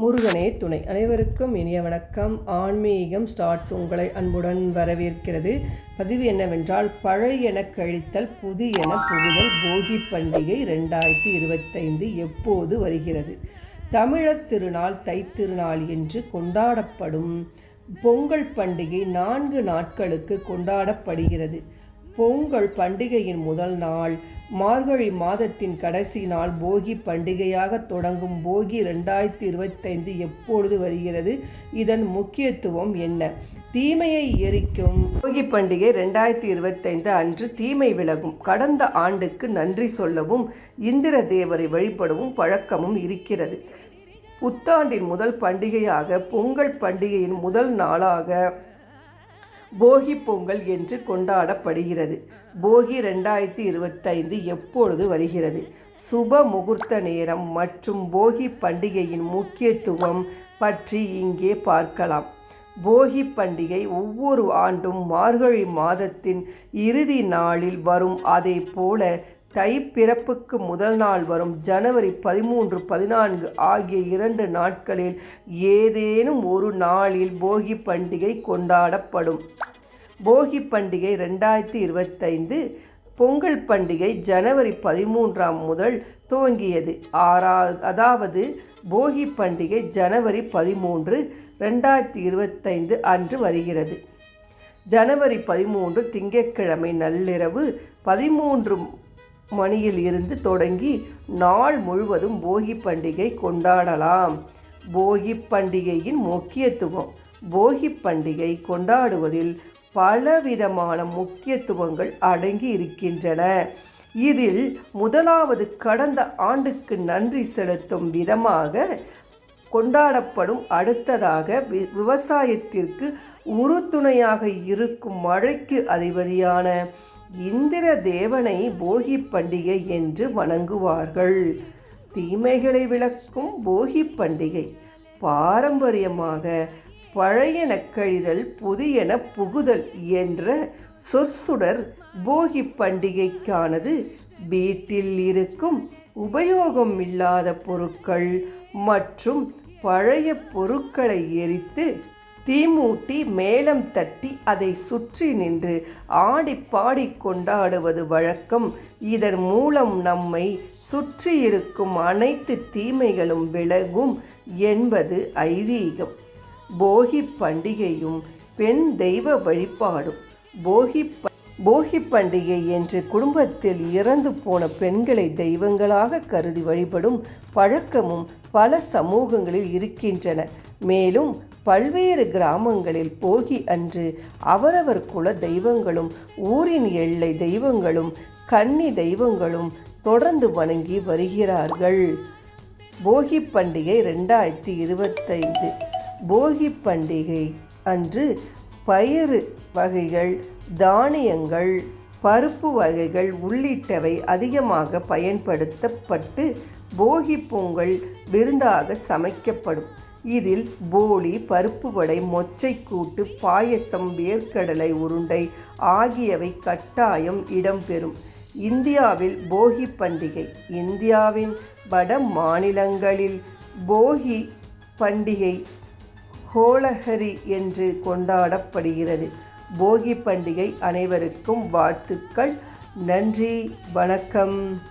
முருகனே துணை. அனைவருக்கும் இனிய வணக்கம். ஆன்மீகம் ஸ்டார்ட்ஸ் உங்களை அன்புடன் வரவேற்கிறது. பதிவு என்னவென்றால் பழையன கழித்தல் புதியன புகுதல் போகி பண்டிகை ரெண்டாயிரத்தி இருபத்தைந்து எப்போது வருகிறது? தமிழர் திருநாள் தைத்திருநாள் என்று கொண்டாடப்படும் பொங்கல் பண்டிகை நான்கு நாட்களுக்கு கொண்டாடப்படுகிறது. பொங்கல் பண்டிகையின் முதல் நாள். மார்கழி மாதத்தின் கடைசி நாள் போகி பண்டிகையாக தொடங்கும் போகி ரெண்டாயிரத்தி இருபத்தைந்து எப்பொழுது வருகிறது? இதன் முக்கியத்துவம் என்ன? தீமையை எரிக்கும் போகி பண்டிகை ரெண்டாயிரத்தி இருபத்தைந்து அன்று தீமை விலகும். கடந்த ஆண்டுக்கு நன்றி சொல்லவும் இந்திர தேவரை வழிபடவும் பழக்கமும் இருக்கிறது. புத்தாண்டின் முதல் பண்டிகையாக பொங்கல் பண்டிகையின் முதல் நாளாக போகி பொங்கல் என்று கொண்டாடப்படுகிறது. போகி ரெண்டாயிரத்தி இருபத்தைந்து எப்பொழுது வருகிறது? சுப முகூர்த்த நேரம் மற்றும் போகி பண்டிகையின் முக்கியத்துவம் பற்றி இங்கே பார்க்கலாம். போகி பண்டிகை ஒவ்வொரு ஆண்டும் மார்கழி மாதத்தின் இறுதி நாளில் வரும். அதே போல தை பிறப்புக்கு முதல் நாள் வரும் ஜனவரி பதிமூன்று பதினான்கு ஆகிய இரண்டு நாட்களில் ஏதேனும் ஒரு நாளில் போகி பண்டிகை கொண்டாடப்படும். போகி பண்டிகை ரெண்டாயிரத்தி இருபத்தைந்து பொங்கல் பண்டிகை ஜனவரி பதிமூன்றாம் முதல் துவங்கியது. ஆறா அதாவது போகி பண்டிகை ஜனவரி பதிமூன்று ரெண்டாயிரத்தி இருபத்தைந்து அன்று வருகிறது. ஜனவரி பதிமூன்று திங்கட்கிழமை நள்ளிரவு பதிமூன்று மணியில் இருந்து தொடங்கி நாள் முழுவதும் போகி பண்டிகை கொண்டாடலாம். போகி பண்டிகையின் முக்கியத்துவம். போகி பண்டிகை கொண்டாடுவதில் பலவிதமான முக்கியத்துவங்கள் அடங்கி இருக்கின்றன. இதில் முதலாவது கடந்த ஆண்டுக்கு நன்றி செலுத்தும் விதமாக கொண்டாடப்படும் அடுத்ததாக விவசாயத்திற்கு உறுதுணையாக இருக்கும் மழைக்கு அதிபதியான இந்திர தேவனை போகி பண்டிகை என்று வணங்குவார்கள். தீமைகளை விளக்கும் போகி பண்டிகை பாரம்பரியமாக பழையன கழிதல் புதியன புகுதல் என்ற சொற்சுடர் போகி பண்டிகைக்கானது வீட்டில் இருக்கும் உபயோகம் இல்லாத பொருட்கள் மற்றும் பழைய பொருட்களை எரித்து தீமூட்டி மேளம் தட்டி அதை சுற்றி நின்று ஆடி பாடி கொண்டாடுவது வழக்கம். இதன் மூலம் நம்மை சுற்றி இருக்கும் அனைத்து தீமைகளும் விலகும் என்பது ஐதீகம். போகி பண்டிகையும் பெண் தெய்வ வழிபாடும். போகி போகி பண்டிகை என்று குடும்பத்தில் இறந்து போன பெண்களை தெய்வங்களாக கருதி வழிபடும் பழக்கமும் பல சமூகங்களில் இருக்கின்றன. மேலும் பல்வேறு கிராமங்களில் போகி அன்று அவரவர் குல தெய்வங்களும் ஊரின் எல்லை தெய்வங்களும் கன்னி தெய்வங்களும் தொடர்ந்து வணங்கி வருகிறார்கள். போகி பண்டிகை ரெண்டாயிரத்தி இருபத்தைந்து. போகி பண்டிகை அன்று பயிறு வகைகள் தானியங்கள் பருப்பு வகைகள் உள்ளிட்டவை அதிகமாக பயன்படுத்தப்பட்டு போகி பொங்கல் விருந்தாக சமைக்கப்படும். இதில் போலி பருப்பு வடை மொச்சை கூட்டு பாயசம் வேர்க்கடலை உருண்டை ஆகியவை கட்டாயம் இடம்பெறும். இந்தியாவில் போகி பண்டிகை இந்தியாவின் வட மாநிலங்களில் போகி பண்டிகை ஹோலஹரி என்று கொண்டாடப்படுகிறது. போகி பண்டிகை அனைவருக்கும் வாழ்த்துக்கள். நன்றி வணக்கம்.